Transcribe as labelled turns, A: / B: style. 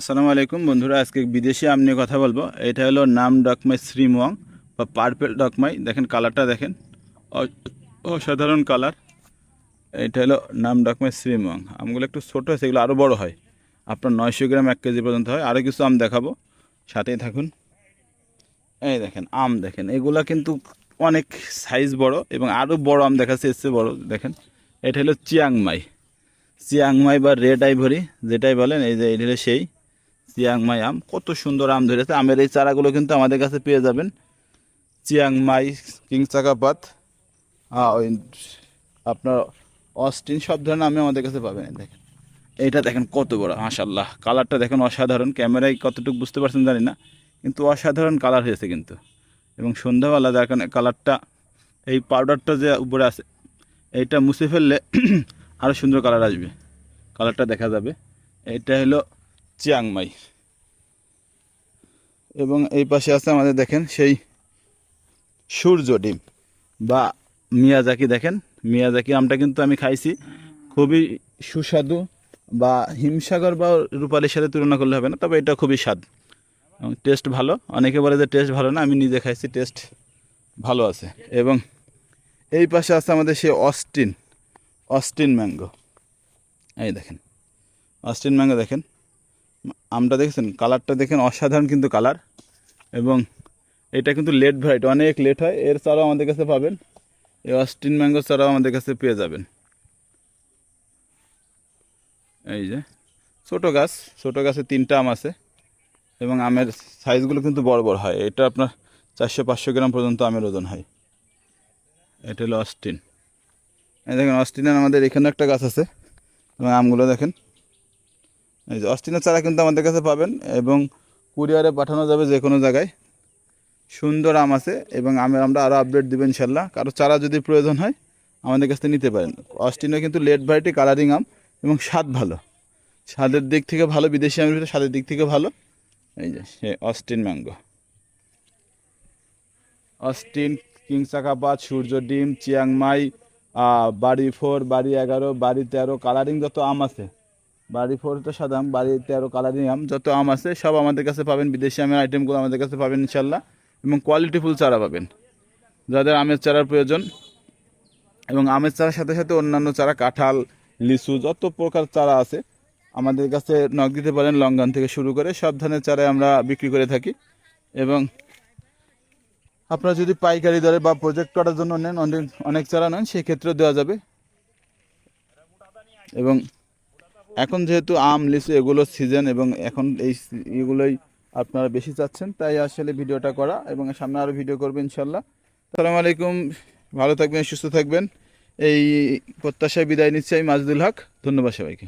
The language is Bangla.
A: আসসালামু আলাইকুম বন্ধুরা, আজকে বিদেশি আম নিয়ে কথা বলব। এটা হলো নাম ডকমাই শ্রীমং বা পার্পেল ডকমাই। দেখেন কালারটা দেখেন অসাধারণ কালার। এটা হলো নাম ডকমাই শ্রীমং আমগুলো একটু ছোটো হয় সেগুলো আরও বড় হয়। আপনার নয়শো গ্রাম এক কেজি পর্যন্ত হয়। আরও কিছু আম দেখাবো। সাথেই থাকুন। এই দেখেন, আম দেখেন। এগুলা কিন্তু অনেক সাইজ বড় এবং আরও বড় আম দেখাচ্ছে এসছে বড়। দেখেন, এটা হলো চিয়াংমাই। চিয়াংমাই বা রেড আইভরি, যেটাই বলেন, এই যে, এটা হলো সেই। চিয়াংমাই আম, কত সুন্দর আম ধরেছে। আমের এই চারাগুলো কিন্তু আমাদের কাছে পেয়ে যাবেন। চিয়াংমাই কিংচাকাপাত ওই আপনার অস্টিন সব ধরনের আমি আমাদের কাছে পাবেন দেখেন। এইটা দেখেন কত বড় মাশাল্লাহ কালারটা দেখেন অসাধারণ। ক্যামেরায় কতটুকু বুঝতে পারছেন জানি না, কিন্তু অসাধারণ কালার হয়েছে কিন্তু। এবং সন্ধ্যাবেলা যার কারণে কালারটা, এই পাউডারটা যে উপরে আছে, এইটা মুছে ফেললে আরও সুন্দর কালার আসবে। কালারটা দেখা যাবে। এইটা হলো চিয়াংমাই এবং এই পাশে আছে আমাদের দেখেন সেই সূর্য ডিম বা মিয়াজাকি দেখেন। মিয়াজাকি আমটা কিন্তু আমি খাইছি। খুবই সুস্বাদু বা হিমসাগর বা রূপালির সাথে তুলনা করলে হবে না, তবে এটা খুবই স্বাদ এবং টেস্ট ভালো। অনেকে বলে যে টেস্ট ভালো না, আমি নিজে খাইছি টেস্ট ভালো আছে। এবং এই পাশে আছে আমাদের সেই অস্টিন অস্টিন ম্যাঙ্গো। এই দেখেন, অস্টিন ম্যাঙ্গো দেখেন। আমটা দেখেছেন? কালারটা দেখেন অসাধারণ কিন্তু কালার। এবং এটা কিন্তু লেট ভ্যারাইটি, অনেক লেট হয়। এর চারাও আমাদের কাছে পাবেন। এই অস্টিন ম্যাঙ্গো চারাও আমাদের কাছে পেয়ে যাবেন। এই যে, ছোট গাছ, ছোট গাছে তিনটা আম আছে। এবং আমের সাইজগুলো কিন্তু বড় বড় হয়। এটা আপনার চারশো পাঁচশো গ্রাম পর্যন্ত আমের ওজন হয়। এটা হলো অস্টিন। এই দেখেন, অস্টিনের আমাদের এখানে একটা গাছ আছে। এবং আমগুলো দেখেন এই যে অস্টিনের চারা কিন্তু আমাদের কাছে পাবেন এবং কুরিয়ারে পাঠানো যাবে যে কোনো জায়গায়। সুন্দর আম আছে এবং আমের আমরা আরও আপডেট দেবেন ইনশাল্লাহ কারও চারা যদি প্রয়োজন হয়, আমাদের কাছ থেকে নিতে পারেন। অস্টিনও কিন্তু লেট ভ্যারাইটি কালারিং আম এবং স্বাদ ভালো। স্বাদের দিক থেকে ভালো, বিদেশি আমের ভিতরে স্বাদের দিক থেকে ভালো। এই যে, সে অস্টিন ম্যাঙ্গো। অস্টিন কিংসাকাবাদ সূর্য ডিম চিয়াংমাই বাড়ি ফোর, বাড়ি এগারো, বাড়ি তেরো কালারিং যত আম আছে বাড়ি ফোর তো সাদাম বাড়ি তেরো কালারিং আম যত আম আছে, সব আমাদের কাছে পাবেন, বিদেশি আমের আইটেমগুলো আমাদের কাছে পাবেন ইনশাল্লাহ এবং কোয়ালিটিফুল চারা পাবেন। যাদের আমের চারার প্রয়োজন। এবং আমের চারার সাথে সাথে অন্যান্য চারা, কাঁঠাল, লিচু, যত প্রকার চারা আছে, আমাদের কাছে নখ দিতে পারেন লঙ্ঘন থেকে শুরু করে সব ধরনের চারাই আমরা বিক্রি করে থাকি। এবং আপনারা যদি পাইকারি দরে বা প্রজেক্ট করার জন্য নেন, অনেক অনেক চারা নেন সেই ক্ষেত্রেও দেওয়া যাবে। এবং এখন যেহেতু আম, লিচু এগুলোর সিজন এবং এখন এই এগুলোই আপনারা বেশি চাচ্ছেন, তাই আসলে ভিডিওটা করা এবং সামনে আরও ভিডিও করবেন ইনশাল্লাহ। সালামু আলাইকুম, ভালো থাকবেন, সুস্থ থাকবেন। এই প্রত্যাশায় বিদায় নিচ্ছি আমি মাজদুল হক। ধন্যবাদ সবাইকে।